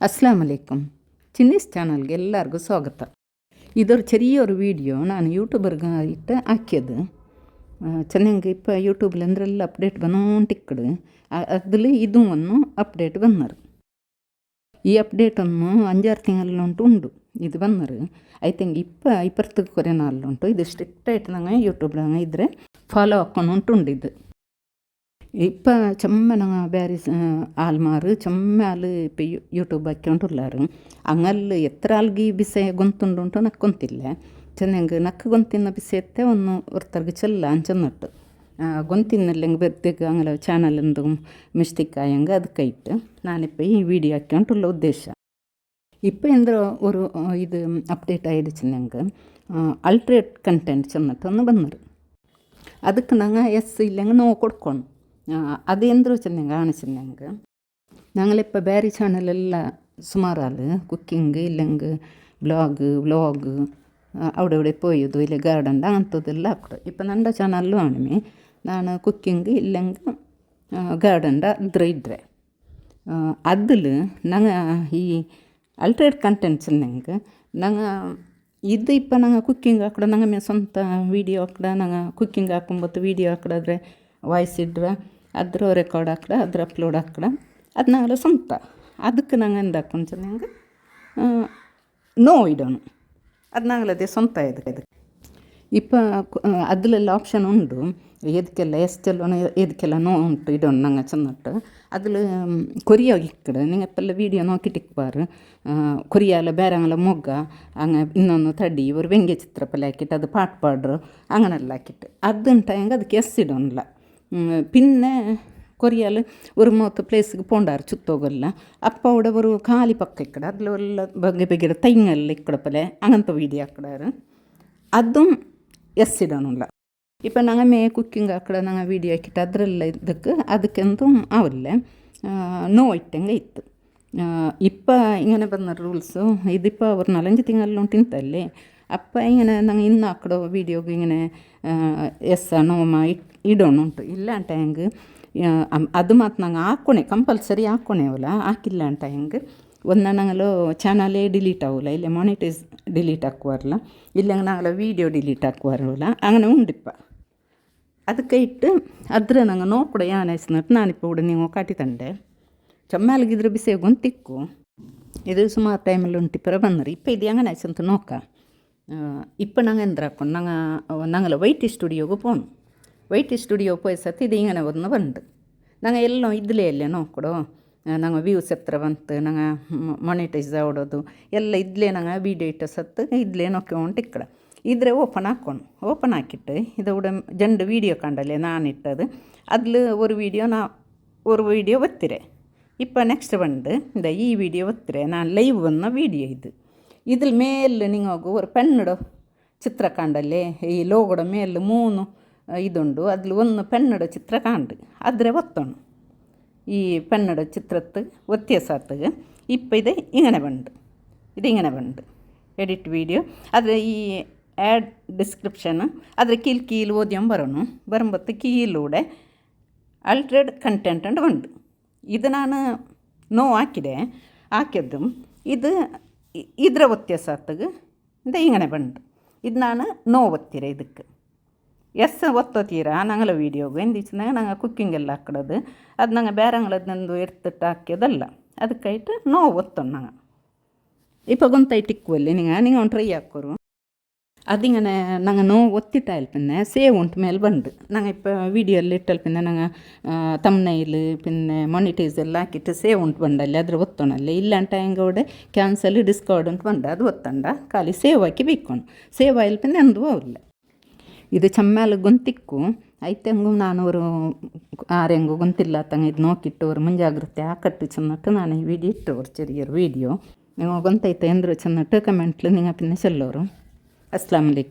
അസ്സാം വലൈക്കും ചിന്നീസ് ചാനലിಗೆ ಎಲ್ಲರಿಗೂ ಸ್ವಾಗತ. ಇದರ ചെറിയൊരു ವೀಡಿಯೋ ನಾನು ಯೂಟ್ಯೂಬರ್ಗಾಯಿಟ್ಟು ಹಾಕಿയത് ಚೆನ್ನಾಗಿ ಇಪ್ಪ ಯೂಟ್ಯೂಬ್ಲಿ ಅಂದ್ರೆಲ್ಲ ಅಪ್ಡೇಟ್ ಬಂದೋಂಟಿಕ್ಕಡು ಅದಲ್ಲಿ ಇದು ಒಂದು ಅಪ್ಡೇಟ್ ಬಂದರು. ಈ ಅಪ್ಡೇಟನ್ನು ಅಂಜಾರು ತಿಂಗಳಲ್ಲುಂಟು ಉಂಡು. ಇದು ಬಂದರು. ಐತೆಂಗೆ ಇಪ್ಪ ಇಪ್ಪತ್ತು ಕೊರೆ ನಾಲ್ಲು ಉಂಟು ಇದು ಸ್ಟ್ರಿಕ್ಟ್ ಆಯ್ತು ನಂಗೆ ಯೂಟ್ಯೂಬ್ನಾಗ ಇದ್ದರೆ ಫಾಲೋ ಹಾಕೊಂಡು ಉಂಟು ಇದು இப்போ ചെമ്മ ഞങ്ങൾ വേറെ ആൽമാർ ചെമ്മ ആൾ ഇപ്പോൾ യൂട്യൂബ് ആക്കിക്കൊണ്ടുള്ളാറ് അങ്ങಲ್ಲಿ എത്ര ആൾഗി ಬಿಸೆ ಗೊಂತುಂಡು ನಕ್ಕೊಂತಿಲ್ಲ ಚೆನ್ನಂಗೆ ನಕ್ಕ ಗೊಂತಿನ ಬಿಸೆತ್ತೆ ಒಂದು ಒರ್ತರ್ಗೆ ಚೆಲ್ಲ ಅಂಚನ್ನಿಟ್ಟು ಗೊಂತಿನಲ್ಲೆಂಗೆ ಬೆರ್ತಿಗೆ ಅಂಗಲ ಚಾನಲಿಂದು ಮಿಸ್ಟಿಕ್ಕಾಯಂಗೆ അത് ಇಟ್ಟು ನಾನಿപ്പോൾ ഈ വീഡിയോ ആക്കിക്കൊണ്ടുള്ള ഉദ്ദേശം. ഇപ്പം എന്തോ ഒരു ഇത് അപ്ഡേറ്റ് ആയിരിച്ചു ഞങ്ങൾക്ക് അൾട്രേറ്റ് കണ്ടന്റ് ചെന്നിട്ട് ഒന്ന് വന്നത്. അതൊക്കെ ഞങ്ങൾ എസ് ഇല്ലെങ്കിൽ നോ ಅದು ಎಂದ್ರು ಚೆನ್ನಂಗೆ ಕಾಣಿಸಿದಂಗೆ ഞങ്ങളിപ്പോൾ ಬೇರೆ ಚಾನಲೆಲ್ಲ ಸುಮಾರಾಲು ಕುಕ್ಕಿಂಗ್ ಇಲ್ಲಂಗೆ ಬ್ಲಾಗ್ ವ್ಲಾಗ್ അവിടെ ഇവിടെ പോയതു ഇല്ല ഗാർഡൻ അങ്ങനത്തതെല്ല ಹಾಕ್ರೆ ഇപ്പം ನನ್ನ ಚಾನಲ್ಲು ಆಣಮೆ ನಾನು ಕುಕ್ಕಿಂಗ್ ಇಲ್ಲಂಗೆ ಗಾರ್ಡನ್ದ ಇದ್ರೆ ಇದ್ರೆ അതിൽ ഞങ്ങൾ ഈ ಅಲ್ಟ್ರೇಟ್ ಕಂಟೆಂಟ್ಸ್ ನಂಗೆ ನಂಗೆ ಇದು ಇಪ್ಪ ನಂಗೆ ಕುಕ್ಕಿಂಗ್ ಹಾಕಡ ನಂಗೆ ಮೇ ಸ್ವಂತ ವೀಡಿಯೋ ಹಾಕಡ ನಂಗೆ ಕುಕ್ಕಿಂಗ್ ಹಾಕೊಂಬತ್ತು ವೀಡಿಯೋ ಹಾಕಡಾದ್ರೆ ವಾಯ್ಸ್ ಇಡ್ರೆ ಅದ್ರ ರೆಕಾರ್ಡ್ ಹಾಕಡ ಅದ್ರ ಅಪ್ಲೋಡ್ ಹಾಕಡ ಅದು ನಂಗೆಲ್ಲ ಸ್ವಂತ ಅದಕ್ಕೆ ನಂಗೆ ಎಂದ ಹಾಕೊಂಡು ನಂಗೆ ನೋ ಇಡೋನು ಅದು ನಂಗಲದೇ ಸ್ವಂತ ಇದಕ್ಕೆ ಇದಕ್ಕೆ ಇಪ್ಪ അതിലെല്ലാം ഓപ്ഷൻ ഉണ്ട് ഏതൊക്കെയല്ല എസ്റ്റെല്ലാം ഏതൊക്കെയല്ല നോ ഉണ്ട് ഇടണം ഞങ്ങൾ ചെന്നിട്ട് അതിൽ കൊറിയ ഇക്കട് നിങ്ങൾ ഇപ്പം വീഡിയോ നോക്കിയിട്ട് ഇപ്പാറ് കൊറിയാല ಬೇರೆಂಗಲ ಮೊಗ್ಗ ಹಂಗೆ ಇನ್ನೊಂದು ತಡಿ ಇವರು ವ್ಯಂಗ್ಯ ಚಿತ್ರಪಲ ಹಾಕಿಟ್ಟು ಅದು ಪಾಟ್ ಪಾಡ್ರು അങ്ങനെല്ലാം ആക്കിയിട്ട് അതുണ്ടായെങ്കിൽ ಅದಕ್ಕೆ ಎಸ್ ಇಡೋನಿಲ್ಲ പിന്നെ ಕೊರಿಯಲ್ ಒರು ಮೂವತ್ತು ಪ್ಲೇಸ್ಗೆ ಪೋಂಡಾರ್ ಚುತ್ತೋಗಲ್ಲ ಅಪ್ಪ ಅವಡ ಒರು ಖಾಲಿ ಪಕ್ಕ ಇಕ್ಕಡ ಅದ್ಲ ಎಲ್ಲ ಬಗೆ ಬಗೆಯ ತೈಂಗಲ್ಲ ಇಕ್ಕಡ ಪಲೆ ಅಂಗಂತ ವೀಡಿಯೋ ಹಾಕಡಾರ ಅದು ಎಸ್ಸಿಡೋಣಲ್ಲ ಇಪ್ಪ ನಂಗೆ ಮೇ ಕುಕ್ಕಿಂಗ್ ಹಾಕಡ ನಂಗೆ ವೀಡಿಯೋ ಹಾಕಿಟ್ಟು ಅದರಲ್ಲ ಇದಕ್ಕೆ ಅದಕ್ಕೆಂದು ಅವಲ್ಲ ನೋ ಇಟ್ಟಂಗೆ ಇತ್ತು ಇಪ್ಪ ಇಂಗನೆ ಬಂದ ರೂಲ್ಸು ಇದಿಪ್ಪ ಅವ್ರು ನಾಲಂಜು ತಿಂಗಲ್ಲೂ ತಿಂತಲ್ಲೇ അപ്പോൾ ഇങ്ങനെ ഞങ്ങൾ ഇന്നാക്കടോ വീഡിയോക്ക് ഇങ്ങനെ എസ് ആണോ ഇടണം ಉಂಟು ಇಲ್ಲ ಅಂತ ಹೆಂಗೆ ಅದು ಮತ್ತು ನಂಗೆ ಹಾಕ್ಕೊಣೆ ಕಂಪಲ್ಸರಿ ಹಾಕ್ಕೊಣೆ ಅವಲ್ಲ ಹಾಕಿಲ್ಲ ಅಂತ ಹೆಂಗೆ ಒಂದು ನಂಗಲು ಚಾನಲೇ ಡಿಲೀಟ್ ಆಗೋಲ್ಲ ಇಲ್ಲ ಮಾನಿಟೈಸ್ ಡಿಲೀಟ್ ಹಾಕುವಾರಲ್ಲ ಇಲ್ಲಂಗೆ ನಾಂಗಲ ವೀಡಿಯೋ ಡಿಲೀಟ್ ಹಾಕುವಾರಲ್ಲ അങ്ങനെ ഉണ്ടിപ്പ ಅದಕ್ಕೆ ಇಟ್ಟು ಅದ್ರ ನಂಗೆ ನೋಡ್ಕೊಡ ಯಾನ್ ಹೆಸ್ನಟ್ಟು ನಾನಿಪ್ಪ ಕೂಡ ನೀವು ಕಾಟಿ ತಂಡೆ ಚಮ್ಮಾಲಗಿದ್ರೆ ಬಿಸಿಯಾಗೊಂದು ತಿಕ್ಕು ಇದು ಸುಮಾರು ಟೈಮಲ್ಲಿ ಉಂಟಿಪ್ಪರ ಬಂದ್ರಿ ಇಪ್ಪ ಇದು ಹೆಂಗನ ಹೆಸಂತ ನೋಕ ಇಪ್ಪ ನಂಗೆ ಹಾಕೊಂಡು ನಂಗೆ ನಂಗಲ್ಲ ವೈಟಿ ಸ್ಟುಡಿಯೋಗೆ ಪೋನು ವೈಟಿ ಸ್ಟುಡಿಯೋ ಪೋಯ್ ಸತಿ ಇದು ಇಂಗನೆ ಒಂದು ಬಂದು ನಂಗೆ ಎಲ್ಲ ಇದ್ಲೇ ಇಲ್ಲೇ ನೋಡ್ಕೊಡು ನಂಗೆ ವ್ಯೂಸ್ ಹತ್ರ ಬಂತು ನಂಗೆ ಮಾನಿಟೈಸ್ ಆಡೋದು ಎಲ್ಲ ಇದ್ಲೇ ನಂಗೆ ವೀಡಿಯೋ ಇಟ್ಟ ಸತ್ತು ಇದ್ಲೇ ನೋಡ್ಕೊಂಡು ಇಕ್ಕಡ ಇದ್ರೆ ಓಪನ್ ಹಾಕ್ಕೊಂಡು ಓಪನ್ ಹಾಕಿಟ್ಟು இதோட ஜெண்டு வீடியோ கண்டலே நான் இட்டது அதில் ஒரு வீடியோ நான் ஒரு வீடியோ வத்துறேன் இப்போ நெக்ஸ்ட் வந்து இந்த ஈ வீடியோ வத்துறேன் நான் லைவ் வந்த வீடியோ இது ഇതിൽ മേലിൽ നിങ്ങൾക്ക് ഒരു പെണ്ണിടോ ചിത്രക്കാണ്ടല്ലേ ഈ ലോകയുടെ മേലിൽ മൂന്ന് ഇതുണ്ട്. അതിൽ ഒന്ന് പെണ്ണിട ചിത്രക്കാണ്ട് അതിരെ ഒത്തണം. ഈ പെണ്ണിട ചിത്രത്ത് വ്യത്യാസത്തുക ഇപ്പം ഇത് ഇങ്ങനെ പണ്ട് ഇതിങ്ങനെ പണ്ട് എഡിറ്റ് വീഡിയോ അത് ഈ ആഡ് ഡിസ്ക്രിപ്ഷന് അതിൽ കീൽ കീൽ ഓദ്യം വരണം. വരുമ്പത്ത് കീയിലൂടെ അൾട്രേഡ് കണ്ടന്റ് ഉണ്ട് ഉണ്ട് ഇത് ഞാൻ നോ ആക്കിയതേ. ആക്കിയതും ഇത് ಇದರ ವ್ಯತ್ಯಾಸ ಆತಗ ಇಂದ ಹಿಂಗಣೆ ಬಂದು ಇದು ನಾನು ನೋ ಒತ್ತೀರ ಇದಕ್ಕೆ ಎಸ್ ಒತ್ತೋತೀರ ನಂಗಲ ವೀಡಿಯೋಗೆ ಇಂದೀಚಿನಾಗ ನಂಗೆ ಕುಕ್ಕಿಂಗ್ ಎಲ್ಲ ಹಾಕಿಡೋದು ಅದು ನಂಗೆ ಬೇರೆಂಗಳದ್ದು ನಂದು ಎಡ್ತಿಟ್ಟು ಹಾಕಿಯೋದಲ್ಲ ಅದಕ್ಕಾಯ್ತು ನೋ ಒತ್ತೋಣ ನಂಗೆ இப்போ கொஞ்சம் டைட்டிக்கு இல்லை நீங்கள் நீங்கள் ஒன் ட்ரை ஆக்குறோம் അതിങ്ങനെ ഞങ്ങൾ നോ ഒത്തിട്ടായാൽ പിന്നെ സേവ് ഉണ്ട് മേൽ ബണ്ട് ഞങ്ങൾ ഇപ്പോൾ വീഡിയോ എല്ലാം ഇട്ടാൽ പിന്നെ ഞങ്ങൾ തമ്മനയിൽ പിന്നെ മോണിറ്റൈസ് എല്ലാം ആക്കിയിട്ട് സേവ് ഉണ്ട് ബണ്ടല്ലേ ಅದ್ರ ಒತ್ತೋಣಲ್ಲ. ಇಲ್ಲಾಂಟ ಹೆಂಗೌಡೆ ಕ್ಯಾನ್ಸಲ್ ಡಿಸ್ಕಾರ್ಡ್ ಅಂತ ಬಂಡ ಅದು ಒತ್ತಂಡ. ಖಾಲಿ ಸೇವ್ ಹಾಕಿ ಬೇಕೋಣ ಸೇವ್ ಆಯಿಲ್ ಪಿಂದ ಅಂದು ಅವ್ರಲ್ಲ ಇದು ಚಮ್ಮಾಲ ಗೊಂತಿಕ್ಕು. ಐತೆ ಹಂಗು ನಾನು ಅವರು ಆರೆಂಗು ಗೊಂತಿಲ್ಲ ತಂಗ ಇದು ನೋಕಿಟ್ಟು ಅವ್ರು ಮುಂಜಾಗ್ರತೆ ಹಾಕಟ್ಟು ಚೆನ್ನಟ್ಟು ನಾನು ಈ ವಿಡಿಯೋ ಇಟ್ಟು ಅವ್ರು ಚೆರಿಯರು ವೀಡಿಯೋ. ಗೊಂತೈತೆ ಅಂದರು ಚೆನ್ನಟ್ಟು ಕಮೆಂಟ್ಲು ನಿಂಗೆ ಪಿನ್ನ ಚೆಲ್ಲೋರು. আসসালামু আলাইকুম।